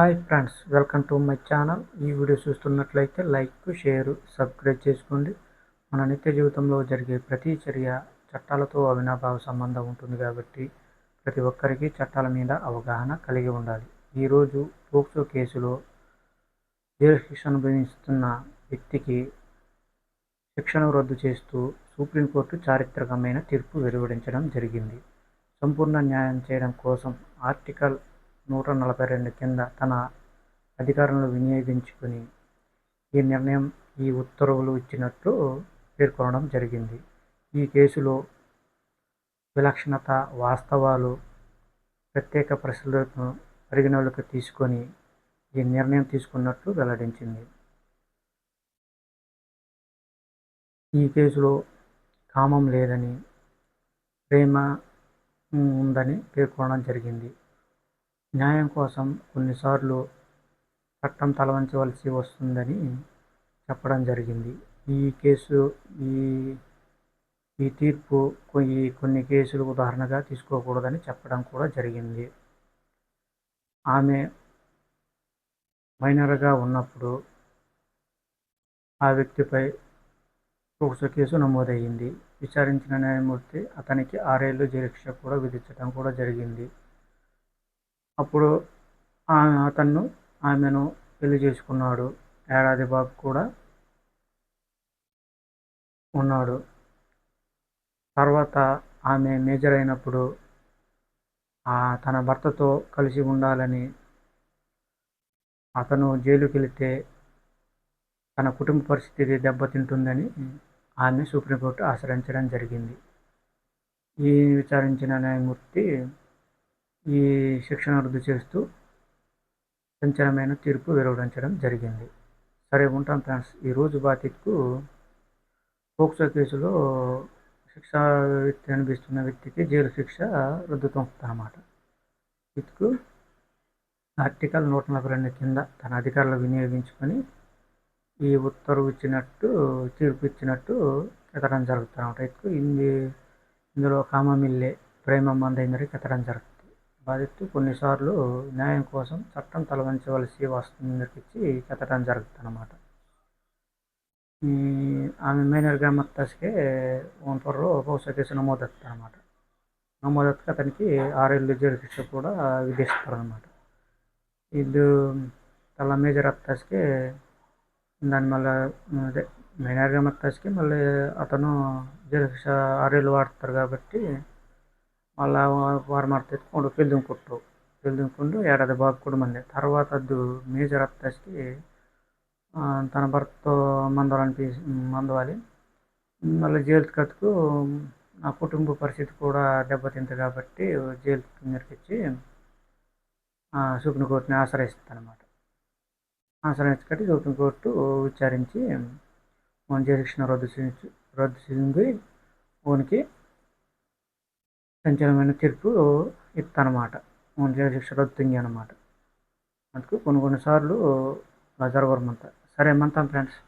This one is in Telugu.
Hi friends welcome to my channel. ఈ వీడియో చూస్తున్నట్లయితే లైక్ షేర్ సబ్స్క్రైబ్ చేసుకోండి. మన నిత్య జీవితంలో జరిగే ప్రతి చర్య చట్టాలతో అవినాభావ సంబంధం ఉంటుంది కాబట్టి ప్రతి ఒక్కరికి చట్టాల మీద అవగాహన కలిగి ఉండాలి. ఈరోజు పోక్సో కేసులో జైలు శిక్ష అనుభవిస్తున్న వ్యక్తికి శిక్షను రద్దు చేస్తూ సుప్రీంకోర్టు చారిత్రకమైన తీర్పు వెలువడించడం జరిగింది. సంపూర్ణ న్యాయం చేయడం కోసం ఆర్టికల్ నూట నలభై రెండు కింద తన అధికారంలో వినియోగించుకుని ఈ నిర్ణయం ఈ ఉత్తర్వులు ఇచ్చినట్లు పేర్కొనడం జరిగింది. ఈ కేసులో విలక్షణత వాస్తవాలు ప్రత్యేక పరిస్థితులను పరిగణలోకి తీసుకొని ఈ నిర్ణయం తీసుకున్నట్లు వెల్లడించింది. ఈ కేసులో కామం లేదని ప్రేమ ఉందని పేర్కొనడం జరిగింది. న్యాయం కోసం కొన్నిసార్లు చట్టం తలవంచవలసి వస్తుందని చెప్పడం జరిగింది. ఈ కేసు ఈ ఈ తీర్పు ఈ కొన్ని కేసులు ఉదాహరణగా తీసుకోకూడదని చెప్పడం కూడా జరిగింది. ఆమె మైనర్గా ఉన్నప్పుడు ఆ వ్యక్తిపై పోక్సో కేసు నమోదయ్యింది. విచారించిన న్యాయమూర్తి అతనికి ఆరేళ్ళు జైలు శిక్ష కూడా విధించడం కూడా జరిగింది. అప్పుడు ఆమె అతను ఆమెను పెళ్ళి చేసుకున్నాడు. ఏడాది బాబు కూడా ఉన్నాడు. తర్వాత ఆమె మేజర్ అయినప్పుడు తన భర్తతో కలిసి ఉండాలని అతను జైలుకి వెళితే తన కుటుంబ పరిస్థితి దెబ్బతింటుందని ఆమె సుప్రీంకోర్టు ఆశ్రయించడం జరిగింది. ఈ విచారించిన న్యాయమూర్తి ఈ శిక్షణ రద్దు చేస్తూ సంచలనమైన తీర్పు వెలువడించడం జరిగింది. సరే ఉంటాం ఫ్రెండ్స్. ఈరోజు బాధితుకు పోక్సో కేసులో శిక్ష వ్యక్తి అనిపిస్తున్న వ్యక్తికి జైలు శిక్ష రద్దుతోందన్నమాట ఇతుకు ఆర్టికల్ నూట నలభై రెండు కింద తన అధికారులు వినియోగించుకొని ఈ ఉత్తర్వు ఇచ్చినట్టు తీర్పు ఇచ్చినట్టు ఎత్తడం జరుగుతుంది అనమాట ఇందు ఇంది ఇందులో కామమిల్లే ప్రేమ మందైందరికి ఎత్తడం జరుగుతుంది. బాధిస్తూ కొన్నిసార్లు న్యాయం కోసం చట్టం తలవంచవలసి వస్తుందనిపించి చెప్పడం జరుగుతుంది అనమాట ఆమె మైనర్గా మొత్తసికే ఒంపర్లో బహుశా కేసు నమోదు అనమాట నమోదెత్తక అతనికి ఆరేళ్ళు జైలు శిక్ష కూడా విధిస్తారు అనమాట ఇది తల మేజర్ అత్తస్కే దాని మళ్ళీ అదే మైనార్గా మత్తాస్కి మళ్ళీ అతను జైలు శిక్ష ఆరేళ్ళు వాడతారు కాబట్టి మళ్ళీ వారు ಮಾಡ್ತಿದ್ಕೊಂಡು ಫಿಲ್ಮ್ ಕೊಟ್ಟರು ಫಿಲ್ಮ್ ಕೊಂಡು ఏడాది బాబు కూడా మంది తర్వాత ಅದು మేజర్ అత్తస్కి తన భర్తతో మందవాలని మందవాలి మళ్ళీ జైలు కట్టుకు నా కుటుంబ పరిస్థితి కూడా దెబ్బతింది కాబట్టి జైలు మీదకిచ్చి సుప్రీంకోర్టుని ఆశ్రయిస్తుంది అనమాట ఆశ్రయించుకట్టి సుప్రీంకోర్టు విచారించి మన జైలు శిక్షణ రద్దు రద్దు చేసింది ఓనికి సంచలనమైన తీర్పు ఇత్తనమాట మన జైలు శిక్ష రద్దుంది అనమాట అందుకు కొన్ని కొన్నిసార్లు జరగరమంతా సరే మంతాం ఫ్రెండ్స్?